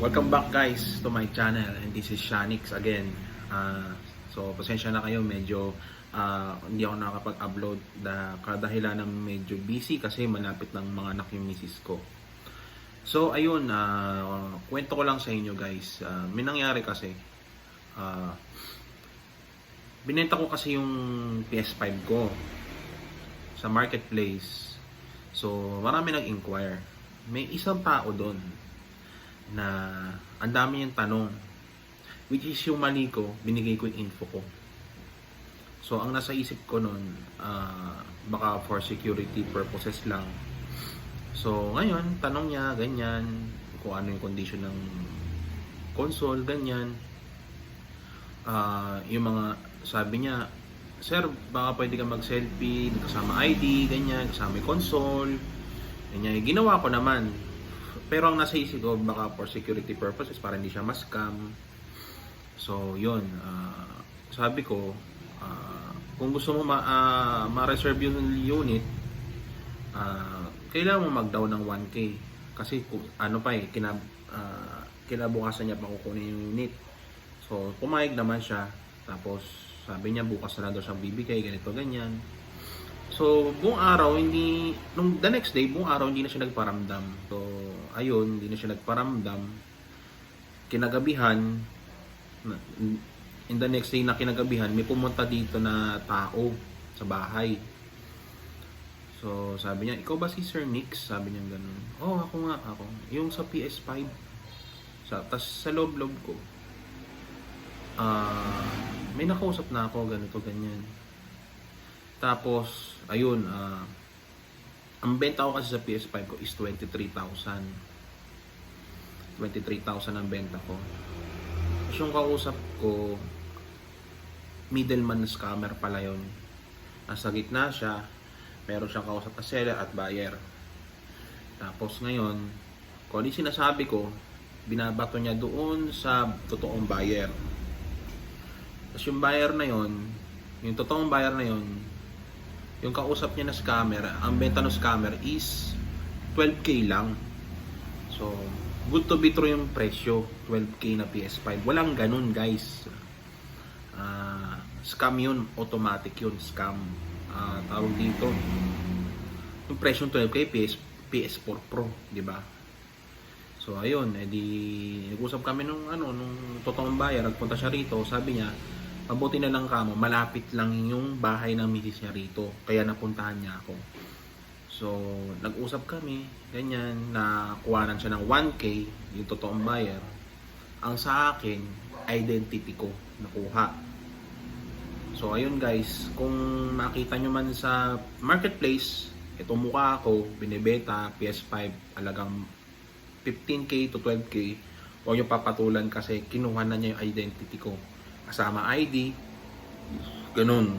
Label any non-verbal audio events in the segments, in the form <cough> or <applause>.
Welcome back guys to my channel and this is Shanix again. Ah, so pasensya na kayo medyo ah, hindi ako nakakapag-upload na kadahilan ng medyo busy kasi malapit ng mga anak yung misis ko. So ayun, ah, kwento ko lang sa inyo guys. Ah, may nangyari kasi. Ah, binenta ko kasi yung PS5 ko sa marketplace. So marami nag-inquire. May isang tao doon na ang dami niyang tanong. Which is yung mali ko, binigay ko yung info ko. So, ang nasa isip ko nun, ah, baka for security purposes lang. So, ngayon, tanong niya, ganyan, kung ano yung condition ng console, ganyan. Ah, yung mga, sabi niya, Sir, baka pwede ka mag-selfie, kasama ID, ganyan, kasama yung console. Ganyan, ginawa ko naman. Pero ang nasa isip ko, baka for security purposes, para hindi siya ma-scam. So, yun. ah, sabi ko, ah, kung gusto mo ma- ah, ma-reserve yung unit, ah, kailangan mo mag-down ng 1K. Kasi kung- ano pa eh, kinab ah, kinabukasan niya pa kukunin yung unit. So, pumayag naman siya. Tapos, sabi niya, bukas na lang daw siyang bibigay, ganito, ganyan. So, buong araw, hindi, nung the next day, buong araw, hindi na siya nagparamdam. So, ayun, hindi na siya nagparamdam. Kinagabihan, na- in the next day na kinagabihan, may pumunta dito na tao sa bahay. So, sabi niya, ikaw ba si Sir Nix? Sabi niya ganun. Oh, ako nga, ako. Yung sa PS5. Sa, tas sa loob-loob ko, ah, may nakausap na ako, ganito, ganyan. Tapos, ayun, ah, ang benta ko kasi sa PS5 ko is 23,000. 23,000 ang benta ko. Tapos yung kausap ko, middleman scammer pala yun. Nasa gitna siya, meron siyang kausap na seller at buyer. Tapos ngayon, kung ano sinasabi ko, binabato niya doon sa totoong buyer. Tapos yung buyer na yon, yung totoong buyer na yon, yung kausap niya na scammer, ang benta ng scammer is 12k lang. So, good to be true yung presyo, 12k na PS5. Walang ganun, guys. Ah, scam yun, automatic yun, scam. Ah, tawag dito. Yung presyo ng 12k PS PS4 Pro, di ba? So ayun, edi nag-usap kami nung ano nung totoong buyer, nagpunta siya rito, sabi niya, mabuti na lang kamo, malapit lang yung bahay ng misis niya rito, kaya napuntahan niya ako. So, nag-usap kami, ganyan, na kuwanan siya ng 1K, yung totoong buyer. Ang sa akin, identity ko, nakuha. So, ayun guys, kung makita nyo man sa marketplace, ito mukha ko, binibeta, PS5, alagang 15k to 12k, huwag nyo papatulan kasi kinuha na niya yung identity ko. Kasama ID, ganun.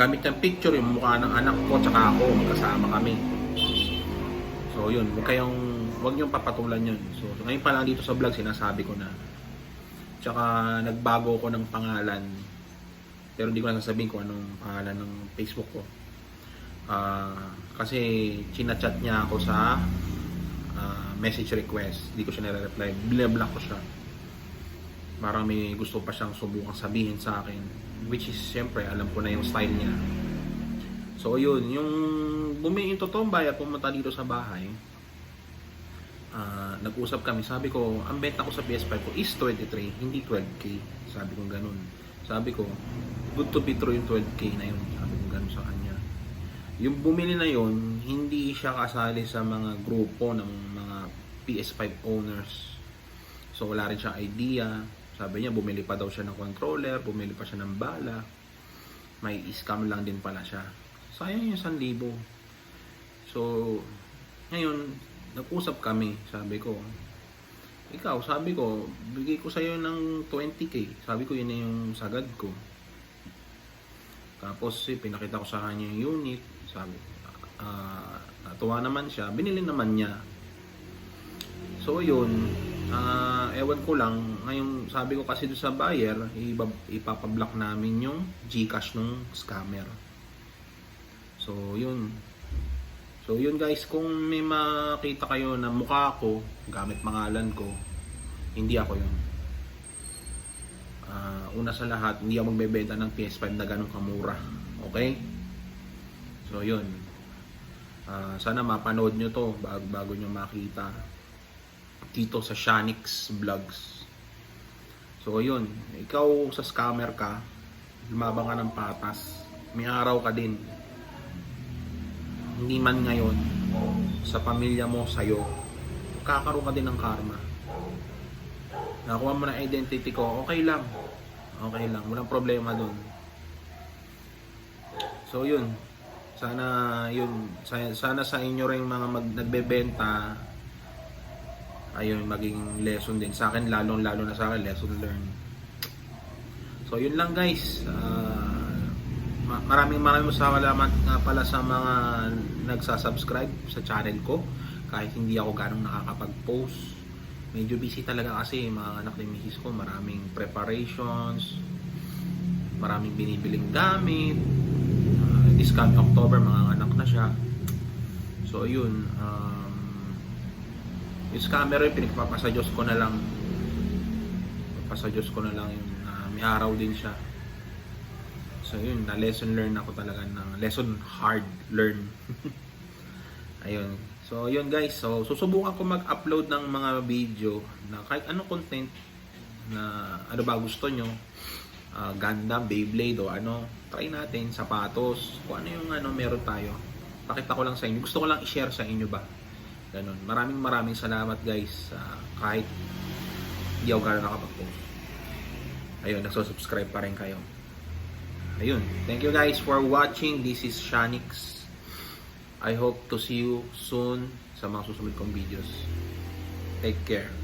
Gamit ng picture, yung mukha ng anak ko, tsaka ako, magkasama kami. So yun, huwag kayong, huwag nyo papatulan yun. So, ngayon pa lang dito sa vlog, sinasabi ko na. Tsaka nagbago ko ng pangalan. Pero hindi ko na sasabihin kung anong pangalan ng Facebook ko. Ah, kasi chinachat niya ako sa ah, message request. Hindi ko siya nare-reply. Binablock ko siya. Parang may gusto pa siyang subukang sabihin sa akin. Which is, syempre, alam ko na yung style niya. So, yun. Yung bumi yung totoong buyer, pumunta dito sa bahay. ah, nag-usap kami. Sabi ko, ang benta ko sa PS5 ko is 23, hindi 12k. Sabi ko ganun. Sabi ko, good to be true yung 12k na yun. Sabi ko ganun sa kanya. Yung bumili na yun, hindi siya kasali sa mga grupo ng mga PS5 owners. So wala rin siyang idea. Sabi niya, bumili pa daw siya ng controller, bumili pa siya ng bala. May scam lang din pala siya. Sayang yung 1,000. So, ngayon, nag-usap kami. Sabi ko, ikaw, sabi ko, bigay ko sa'yo ng 20k. Sabi ko, yun na yung sagad ko. Tapos, eh, pinakita ko sa kanya yung unit. Sabi, ah, natuwa naman siya. Binili naman niya. So, yun. Ah, ewan ko lang. Ngayon, sabi ko kasi sa buyer, ipapablock namin yung Gcash ng scammer. So, yun. So, yun guys. Kung may makita kayo na mukha ko, gamit pangalan ko, Hindi ako yun. Ah, una sa lahat, hindi ako magbebenta ng PS5 na ganun kamura. Okay? So, yun. Ah, sana mapanood nyo to bago, bago nyo makita dito sa Shanix Vlogs. So, yun. Ikaw sa scammer ka, lumabang ka ng patas. May araw ka din. Hindi man ngayon, sa pamilya mo, sa'yo, kakaroon ka din ng karma. Nakuha mo na identity ko, okay lang. Okay lang, walang problema dun. So yun, sana yun, sana, sana sa inyo rin mga mag, nagbebenta, ayun, maging lesson din. Sa akin, lalong lalo na sa akin, lesson learned. So yun lang guys, ma- maraming maraming salamat nga pala sa mga nagsasubscribe sa channel ko. Kahit hindi ako ganong nakakapag-post. Medyo busy talaga kasi mga anak ni misis ko. Maraming preparations. Maraming binibiling gamit. Uh, this coming October mga anak na siya. So yun um, yung scammer yun pinagpapasa Diyos ko na lang papasa Diyos ko na lang yun na may araw din siya So yun, na lesson learn ako talaga ng lesson hard learn. <laughs> Ayun. So yun guys, so susubukan ko mag-upload ng mga video na kahit anong content na ano ba gusto nyo. Ah, Gundam, Beyblade o ano, try natin, sapatos, kung ano yung ano meron tayo. Pakita ko lang sa inyo. Gusto ko lang i-share sa inyo ba. Ganun. Maraming maraming salamat guys. Ah, kahit hindi ako gano'n nakapag-post. Ayun, nagsusubscribe pa rin kayo. Ayun. Thank you guys for watching. This is Shanix. I hope to see you soon sa mga susunod kong videos. Take care.